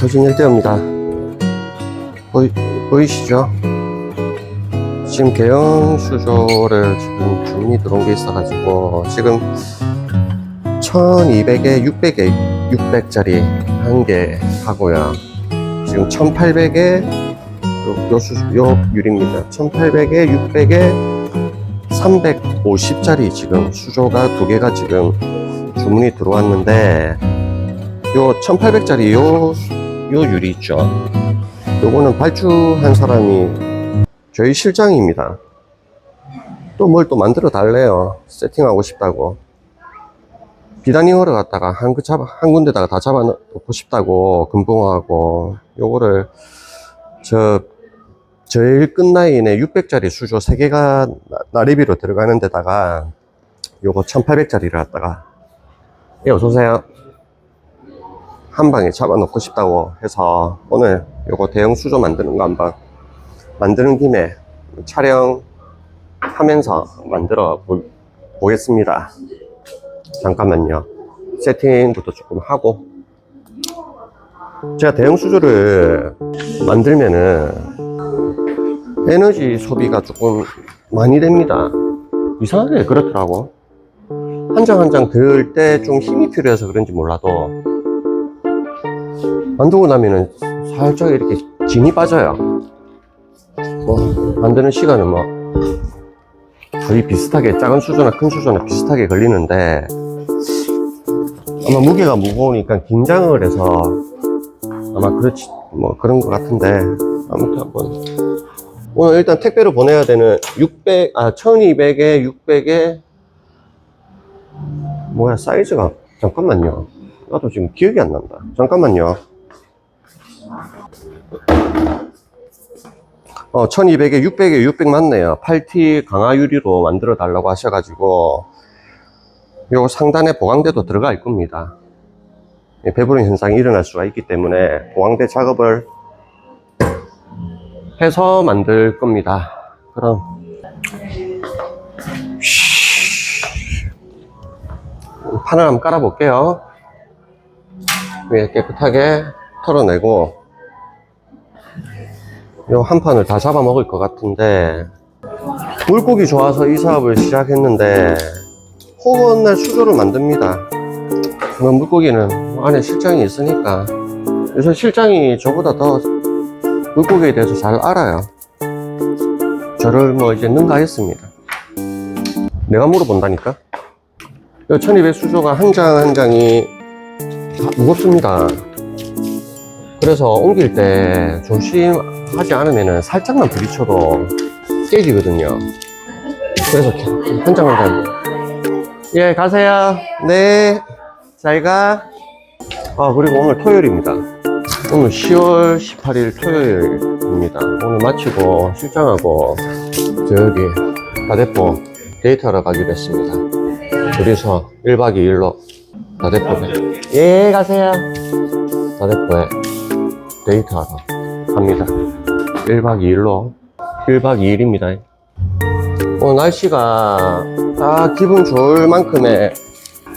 서진 일대입니다. 보이, 보이시죠? 지금 개형 수조를 지금 주문이 들어온 게 있어가지고 지금 1200에 600에 600짜리 한 개 하고요. 지금 1800에 요, 요, 수, 요 유리입니다. 1800에 600에 350짜리 지금 수조가 두 개가 지금 주문이 들어왔는데 요 1800짜리 요, 요 유리 있죠. 요거는 발주한 사람이 저희 실장입니다. 또 뭘 또 만들어 달래요. 세팅하고 싶다고. 비단잉어를 갖다가 한, 그 잡아, 한 군데다가 다 잡아 놓고 싶다고, 금붕어하고, 요거를, 저, 제일 끝라인에 600짜리 수조 3개가 나리비로 들어가는 데다가, 요거 1800짜리를 갖다가, 예, 어서오세요. 한 방에 잡아 놓고 싶다고 해서, 오늘 요거 대형 수조 만드는 거 한번, 만드는 김에 촬영하면서 만들어 보, 보겠습니다. 잠깐만요. 세팅부터 조금 하고. 제가 대형 수조를 만들면은 에너지 소비가 조금 많이 됩니다. 이상하게 그렇더라고. 한 장 한 장들때좀 힘이 필요해서 그런지 몰라도 만들고 나면은 살짝 이렇게 진이 빠져요. 뭐, 만드는 시간은 뭐 거의 비슷하게 작은 수조나 큰 수조나 비슷하게 걸리는데 아마 무게가 무거우니까 긴장을 해서 아마 그렇지 뭐 그런 것 같은데 아무튼 한번. 오늘 일단 택배로 보내야 되는 600, 아 1200에 600에 뭐야 사이즈가 잠깐만요. 나도 지금 기억이 안 난다. 잠깐만요 어 1200에 600에 600 맞네요 8T 강화 유리로 만들어 달라고 하셔가지고 요 상단에 보강대도 들어갈 겁니다 예, 배부른 현상이 일어날 수가 있기 때문에 보강대 작업을 해서 만들 겁니다. 그럼 판을 한번 깔아 볼게요. 위에 깨끗하게 털어내고 요 한 판을 다 잡아먹을 것 같은데 물고기 좋아서 이 사업을 시작했는데 호건날 수조를 만듭니다. 물고기는 안에 실장이 있으니까 그래서 실장이 저보다 더 물고기에 대해서 잘 알아요. 저를 뭐 이제 능가했습니다. 내가 물어본다니까? 이1200 수조가 한 장한 장이 다 무겁습니다. 그래서 옮길 때 조심하지 않으면 살짝만 부딪혀도 깨지거든요. 그래서 한 장. 예, 가세요. 네. 잘 가. 아, 그리고 오늘 토요일입니다. 오늘 10월 18일 토요일입니다. 오늘 마치고 실장하고 저기 다대포 데이트하러 가기로 했습니다. 둘이서 1박 2일로 다대포에 예 가세요. 다대포에 데이트하러 갑니다. 1박 2일로 1박 2일입니다. 오늘 날씨가 딱 기분 좋을 만큼의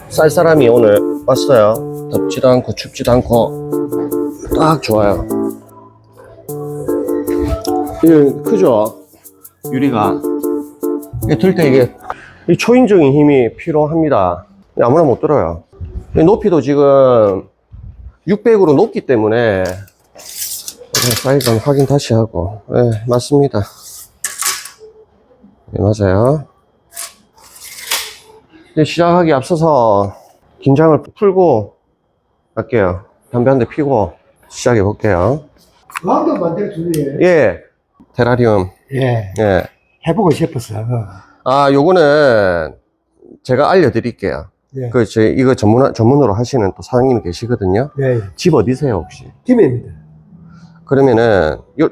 쌀쌀함이 오늘 왔어요. 덥지도 않고 춥지도 않고 딱 좋아요. 이게 크죠? 유리가. 들때 이게 이 초인적인 힘이 필요합니다. 아무나 못 들어요. 이 높이도 지금 600으로 높기 때문에 사이즈 한번 확인 다시 하고. 네, 맞습니다. 네, 맞아요. 이제 시작하기 앞서서 긴장을 풀고 갈게요. 담배 한 대 피고 시작해 볼게요. 왕도 만들 준비해. 예. 테라리움. 예. 예. 해보고 싶었어. 아, 요거는 제가 알려드릴게요. 예. 그, 저, 이거 전문, 전문으로 하시는 또 사장님이 계시거든요. 예. 집 어디세요, 혹시? 김해입니다. 그러면은, 요,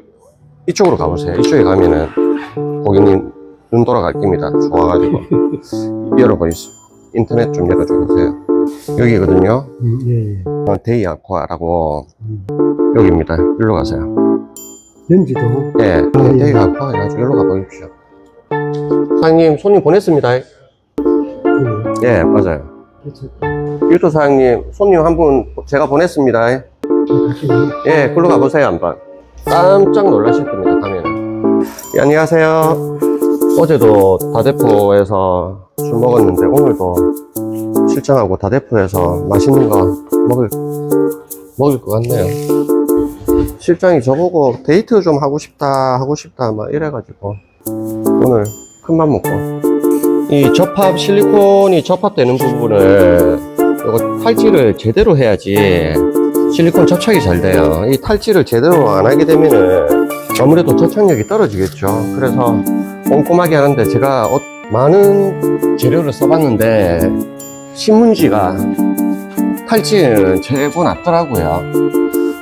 이쪽으로 가보세요. 이쪽에 가면은, 고객님 눈 돌아갈 겁니다. 좋아가지고. 열어보이시 인터넷 좀 열어주세요. 여기거든요. 음, 예, 예. 어, 데이 아쿠아라고, 음. 여기입니다. 일로 가세요. 연지도. 예, 아, 예. 데이 아쿠아 해가지고 일로 가보십시오. 사장님, 손님 보냈습니다. 예. 예, 맞아요. 그렇죠. 유토 사장님, 손님 한 분 제가 보냈습니다. 예, 글로 가보세요, 한번. 깜짝 놀라실 겁니다, 가면. 예, 안녕하세요. 어제도 다대포에서 술 먹었는데, 오늘도 실장하고 다대포에서 맛있는 거 먹을, 먹을 것 같네요. 실장이 저보고 데이트 좀 하고 싶다, 하고 싶다, 막 이래가지고, 오늘 큰 맘 먹고. 이 접합, 실리콘이 접합되는 부분을, 이거 탈지를 제대로 해야지, 실리콘 접착이 잘 돼요. 이 탈지를 제대로 안 하게 되면은 아무래도 접착력이 떨어지겠죠. 그래서 꼼꼼하게 하는데 제가 어- 많은 재료를 써봤는데 신문지가 탈지는 최고 낫더라고요.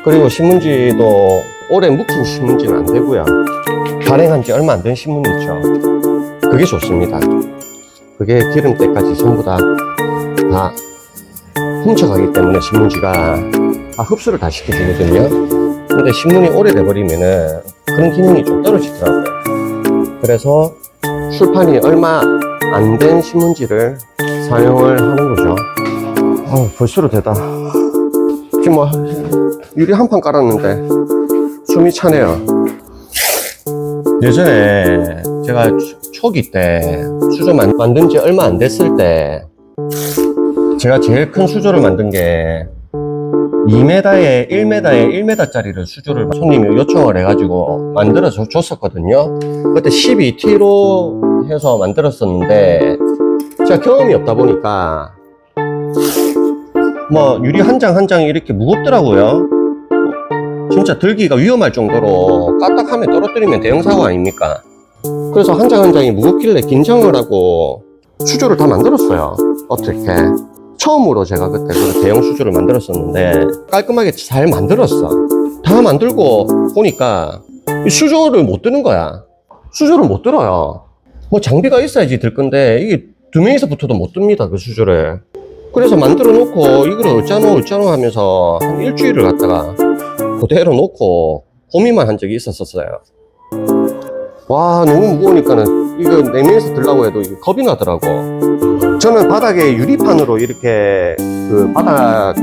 그리고 신문지도 오래 묵힌 신문지는 안 되고요. 발행한 지 얼마 안 된 신문 있죠. 그게 좋습니다. 그게 기름때까지 전부 다, 다 훔쳐가기 때문에 신문지가 다 흡수를 다 시켜주거든요. 근데 신문이 오래돼 버리면은 그런 기능이 좀 떨어지더라고요. 그래서 출판이 얼마 안 된 신문지를 사용을 하는 거죠. 아, 벌써로 되다. 지금 뭐 유리 한 판 깔았는데 숨이 차네요. 예전에 제가 초- 초기 때 수조 만, 만든 지 얼마 안 됐을 때 제가 제일 큰 수조를 만든 게 2m에 1m에 1m짜리를 수조를 손님이 요청을 해가지고 만들어 줘- 줬었거든요. 그때 12T로 해서 만들었었는데 제가 경험이 없다 보니까 뭐 유리 한 장 한 장이 이렇게 무겁더라고요. 진짜 들기가 위험할 정도로 까딱하면 떨어뜨리면 대형 사고 아닙니까? 그래서 한 장한 장이 무겁길래 긴장을 하고 수조를 다 만들었어요. 어떻게? 처음으로 제가 그때 그 대형 수조를 만들었었는데 깔끔하게 잘 만들었어. 다 만들고 보니까 이 수조를 못 드는 거야. 수조를 못 들어요. 뭐 장비가 있어야지 들 건데 이게 두 명이서 붙어도 못 듭니다 그 수조를. 그래서 만들어 놓고 이걸 어쩌노 어쩌노 하면서 한 일주일을 갖다가 그대로 놓고 고민만 한 적이 있었었어요. 와 너무 무거우니까는 이거 내면에서 들라고 해도 겁이 나더라고. 저는 바닥에 유리판으로 이렇게 그 바닥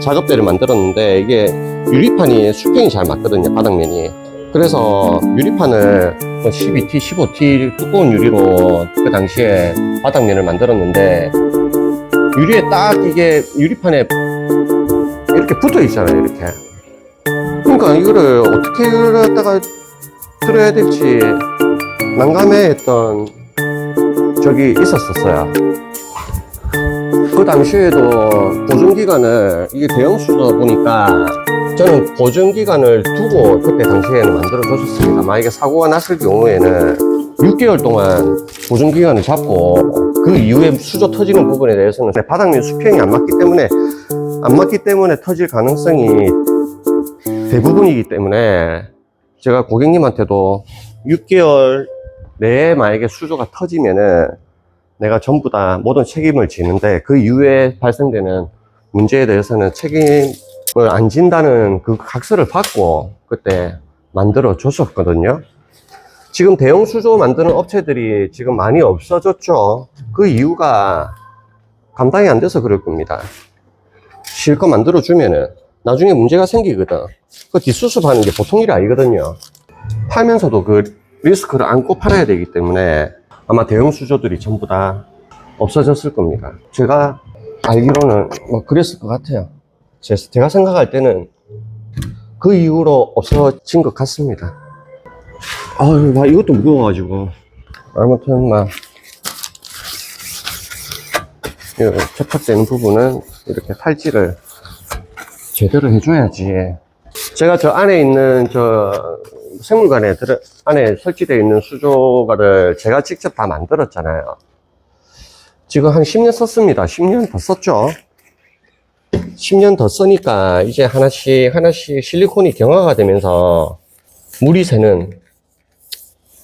작업대를 만들었는데 이게 유리판이 수평이 잘 맞거든요 바닥면이. 그래서 유리판을 뭐 12T, 15T 두꺼운 유리로 그 당시에 바닥면을 만들었는데 유리에 딱 이게 유리판에 이렇게 붙어 있잖아요 이렇게. 그러니까 이거를 어떻게 갖다가 들어야 될지 난감해 했던 적이 있었었어요 그 당시에도 보증기간을 이게 대형 수다 보니까 저는 보증기간을 두고 그때 당시에는 만들어 줬었습니다. 만약에 사고가 났을 경우에는 6개월 동안 보증기간을 잡고 그 이후에 수조 터지는 부분에 대해서는 바닥면 수평이 안 맞기 때문에 안 맞기 때문에 터질 가능성이 대부분이기 때문에 제가 고객님한테도 6개월 내에 만약에 수조가 터지면은 내가 전부 다 모든 책임을 지는데 그 이후에 발생되는 문제에 대해서는 책임을 안 진다는 그 각서를 받고 그때 만들어 줬었거든요. 지금 대형 수조 만드는 업체들이 지금 많이 없어졌죠. 그 이유가 감당이 안 돼서 그럴 겁니다. 실컷 만들어 주면은 나중에 문제가 생기거든. 그 뒷수습하는 게 보통 일이 아니거든요. 팔면서도 그 리스크를 안고 팔아야 되기 때문에 아마 대형 수조들이 전부 다 없어졌을 겁니다. 제가 알기로는 뭐 그랬을 것 같아요. 제- 제가 생각할 때는 그 이후로 없어진 것 같습니다. 아유, 나 이것도 무거워가지고. 아무튼, 막, 이 접착되는 부분은 이렇게 탈지를 제대로 해줘야지. 제가 저 안에 있는 저 생물관에 들어, 안에 설치되어 있는 수조가를 제가 직접 다 만들었잖아요. 지금 한 10년 썼습니다. 10년 더 썼죠. 10년 더 쓰니까 이제 하나씩 하나씩 실리콘이 경화가 되면서 물이 새는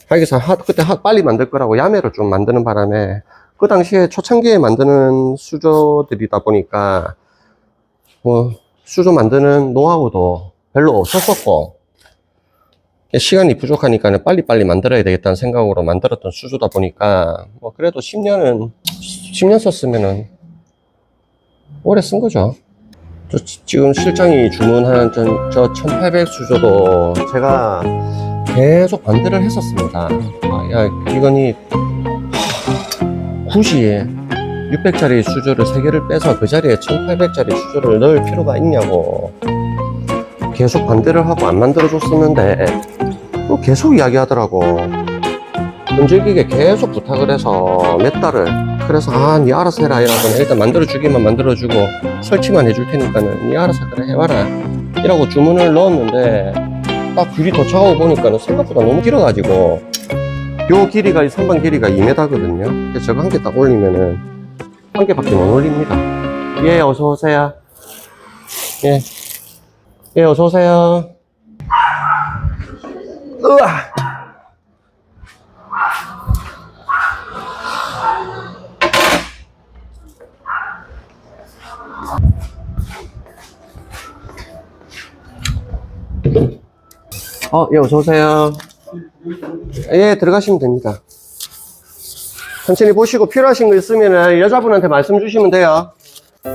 하기서 하, 그때 하- 빨리 만들 거라고 야매로 좀 만드는 바람에 그 당시에 초창기에 만드는 수조들이다 보니까 뭐 수조 만드는 노하우도 별로 없었었고 시간이 부족하니까 빨리빨리 만들어야 되겠다는 생각으로 만들었던 수조다 보니까 뭐 그래도 10년은 10년 썼으면은 오래 쓴 거죠. 저 지- 지금 실장이 주문한 전, 저1800 수저도 제가 계속 반대를 했었습니다. 아, 야, 하, 굳이 600짜리 수저를 3개를 빼서 그 자리에 1800짜리 수저를 넣을 필요가 있냐고 계속 반대를 하고 안 만들어줬었는데 또 계속 이야기하더라고. 끈질기게 계속 부탁을 해서 몇 달을. 그래서 아니 알아서 해라 이라고 일단 만들어주기만 만들어주고 설치만 해줄 테니까는 니 알아서 그래 해봐라. 이라고 주문을 넣었는데 딱 귤이 도착하고 보니까는 생각보다 너무 길어가지고. 요 길이가 이 선반 길이가 2m거든요. 그래서 저거 한 개 딱 올리면은 한 개밖에 못 올립니다. 예 어서 오세요. 예, 예 어서 오세요 으아 어, 예, 어서오세요. 예, 들어가시면 됩니다. 천천히 보시고 필요하신 거 있으면 여자분한테 말씀 주시면 돼요. 와,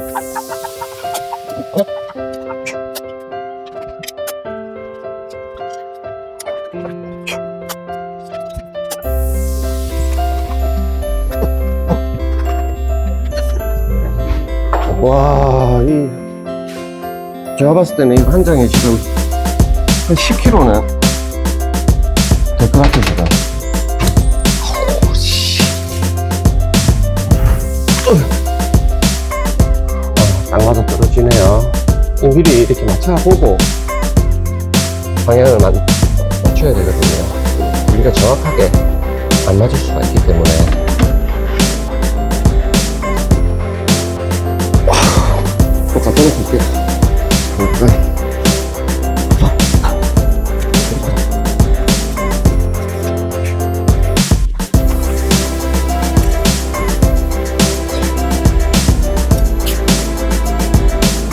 제가 봤을 때는 이거 한 장에 지금 한 10kg는 될 것. 어, 딱 맞아 떨어지네요. 이 미리 이렇게 맞춰보고 방향을 맞, 맞춰야 되거든요. 우리가 정확하게 안 맞을 수가 있기 때문에. 와, 또 갖다 놓을게. 볼까?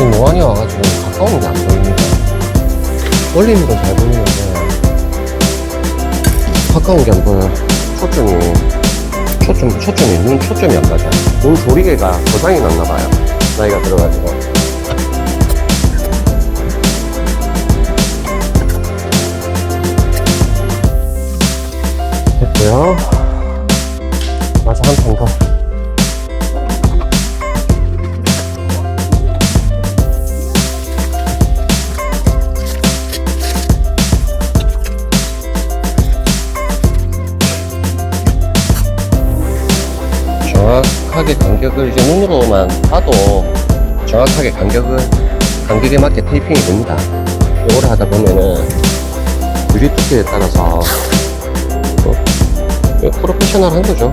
이 노안이 와가지고 가까운 게 안 보입니다. 올리는 건 잘 보이는데 가까운 게 안 보여. 초점이 초점 초점이 눈 초점이 안 맞아. 눈 조리개가 고장이 났나 봐요. 나이가 들어가지고. 간격을 이제 눈으로만 봐도 정확하게 간격을 간격에 맞게 테이핑이 됩니다. 이걸 하다 보면은 유리 두께에 따라서 또 이거 프로페셔널한 거죠.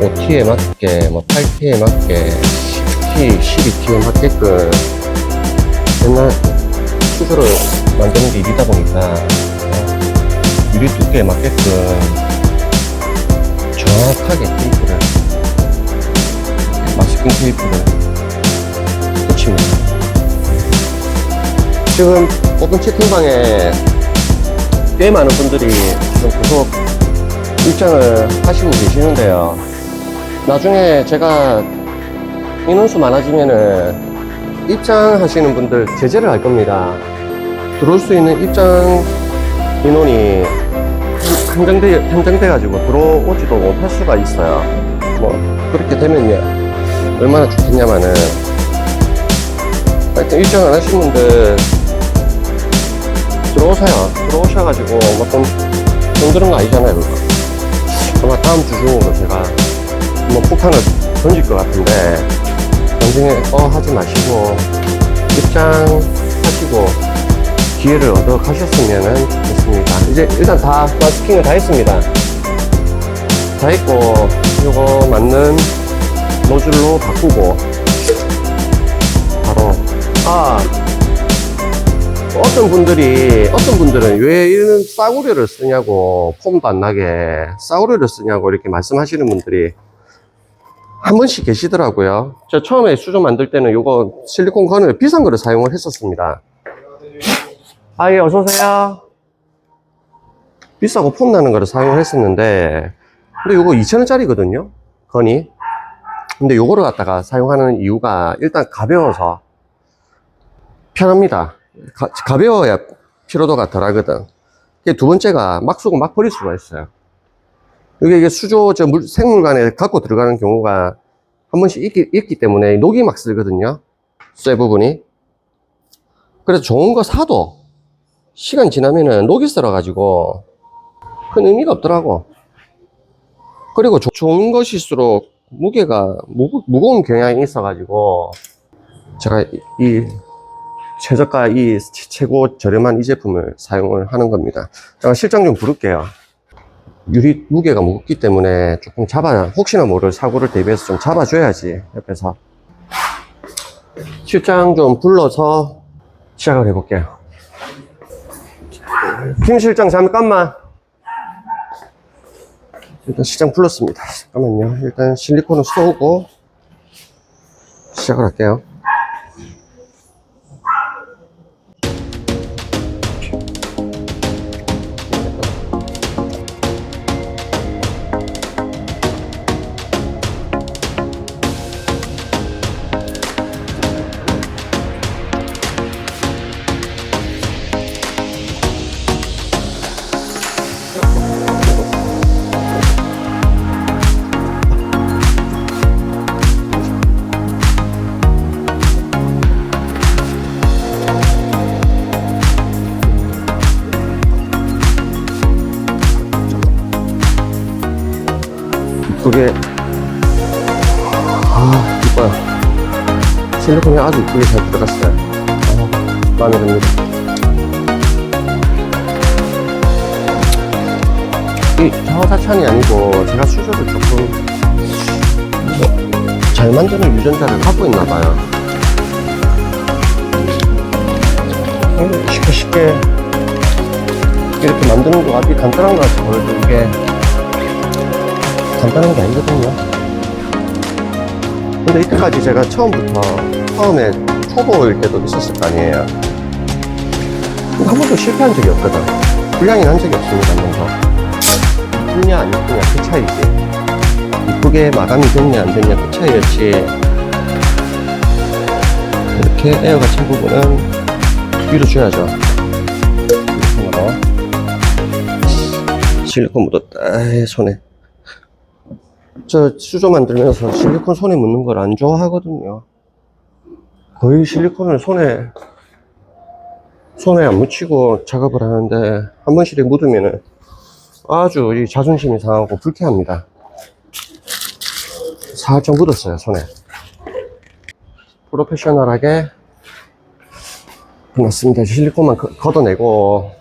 5T에 맞게, 뭐 8T에 맞게, 10T, 12T에 맞게끔 옛날 수조를 만드는 게 일이다 보니까 어, 유리 두께에 맞게끔 정확하게 테이프를 마스킹 테이프를 붙입니다. 지금 오픈 채팅방에 꽤 많은 분들이 지금 계속 입장을 하시고 계시는데요. 나중에 제가 인원수 많아지면은 입장하시는 분들 제재를 할 겁니다. 들어올 수 있는 입장 인원이 한정돼, 한정돼가지고 들어오지도 못할 수가 있어요. 뭐, 그렇게 되면요. 얼마나 좋겠냐마는. 하여튼 일정 안 하신 분들 들어오세요. 들어오셔가지고, 뭐 돈, 돈 드는 거 아니잖아요, 그거. 아마 다음 주 중으로 제가 뭐 폭탄을 던질 것 같은데, 나중에, 어, 하지 마시고, 입장하시고, 기회를 얻어 가셨으면 좋겠습니다. 이제 일단 다 마스킹을 다 했습니다. 다 했고, 요거 맞는 노즐로 바꾸고, 바로, 아, 어떤 분들이, 어떤 분들은 왜 이런 싸구려를 쓰냐고, 폼도 안 나게 싸구려를 쓰냐고 이렇게 말씀하시는 분들이 한 번씩 계시더라고요. 저 처음에 수조 만들 때는 요거 실리콘 건을 비싼 거를 사용을 했었습니다. 아, 예, 어서오세요. 비싸고 폼 나는 거를 사용을 했었는데, 근데 요거 2,000원짜리거든요? 건이. 근데 요거를 갖다가 사용하는 이유가 일단 가벼워서, 편합니다. 가, 가벼워야 피로도가 덜 하거든. 이게 두 번째가 막 쓰고 막 버릴 수가 있어요. 이게, 이게 수조, 저 물, 생물관에 갖고 들어가는 경우가 한 번씩 있기, 있기 때문에 녹이 막 쓸거든요. 쇠 부분이. 그래서 좋은 거 사도 시간 지나면은 녹이 쓸어가지고 큰 의미가 없더라고. 그리고 조- 좋은 것일수록 무게가 무, 무거운 경향이 있어가지고 제가 이, 이 최저가 이 최고 저렴한 이 제품을 사용을 하는 겁니다. 제가 실장 좀 부를게요. 유리 무게가 무겁기 때문에 조금 잡아, 혹시나 모를 사고를 대비해서 좀 잡아줘야지, 옆에서. 실장 좀 불러서 시작을 해볼게요. 김 실장 잠깐만. 일단 시장 불렀습니다. 잠깐만요. 일단 실리콘을 쏘고 시작을 할게요. 실리콘이 아주 이쁘게 잘 들어갔어요. 아, 마음에 듭니다. 이 자화자찬이 아니고 제가 수저를 조금 뭐잘 만드는 유전자를 갖고 있나 봐요. 음, 쉽게 쉽게 이렇게 만드는 거 아주 간단한 것 같아 보여도 이게. 간단한 게 아니거든요. 근데 이때까지 제가 처음부터, 처음에 초보일 때도 있었을 거 아니에요. 한 번도 실패한 적이 없거든. 불량이 난 적이 없습니다, 한 번도. 이쁘냐, 안 이쁘냐, 그 차이지. 이쁘게 마감이 됐냐, 안 됐냐, 그 차이였지. 이렇게 에어가 찬 부분은 밀어줘야죠. 실리콘으로. 실리콘 묻었다, 손에. 저 수조 만들면서 실리콘 손에 묻는 걸 안 좋아하거든요. 거의 실리콘을 손에 손에 안 묻히고 작업을 하는데 한 번씩 묻으면은 아주 이 자존심이 상하고 불쾌합니다. 살짝 묻었어요 손에. 프로페셔널하게 끝났습니다. 실리콘만 걷- 걷어내고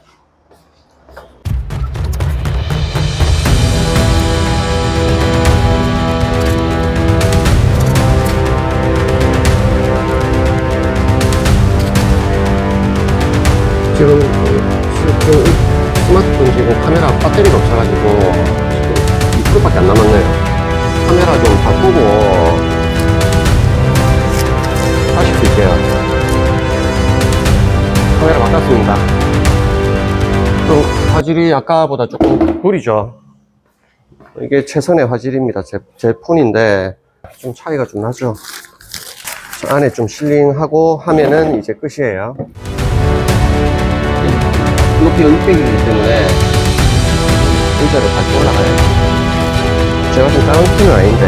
지금 그- 그 스마트폰 지금 카메라 배터리가 없어가지고 지금 2%밖에 안 남았네요. 카메라 좀 바꾸고 다시 킬게요. 카메라 바꿨습니다. 좀 화질이 아까보다 조금 구리죠. 이게 최선의 화질입니다. 제, 제 폰인데 좀 차이가 좀 나죠. 저 안에 좀 실링하고 하면은 이제 끝이에요. 높이가 600이기 때문에 의자를 다시 올라가요. 제가 좀 작은 키는 아닌데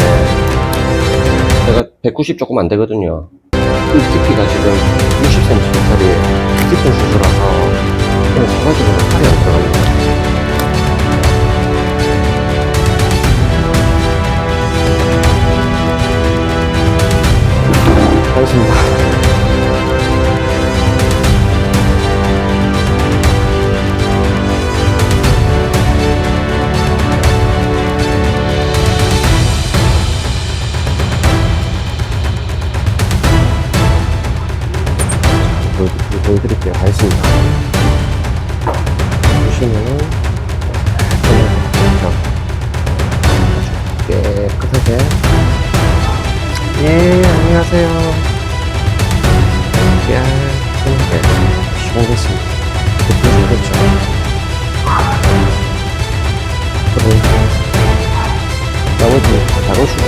제가 190 조금 안 되거든요. 이 깊이가 지금 60cm짜리 깊은 수조라서 그냥 사가지고 팔이 안 들어갑니다. 알겠습니다. 보여- 보여드릴게요. 알겠습니다. 보시면은, 그냥, 깨끗하게. 예, 안녕하세요. 야, 네, 시원했습니다. 그때 그렇죠. 그리고 나머지 작은 수조,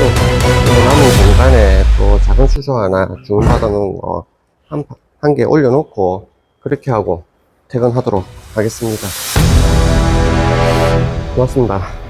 또 남은 공간에 또 작은 수조 하나 주문 받아 놓은 거, 한, 한 개 올려놓고 그렇게 하고 퇴근하도록 하겠습니다. 고맙습니다.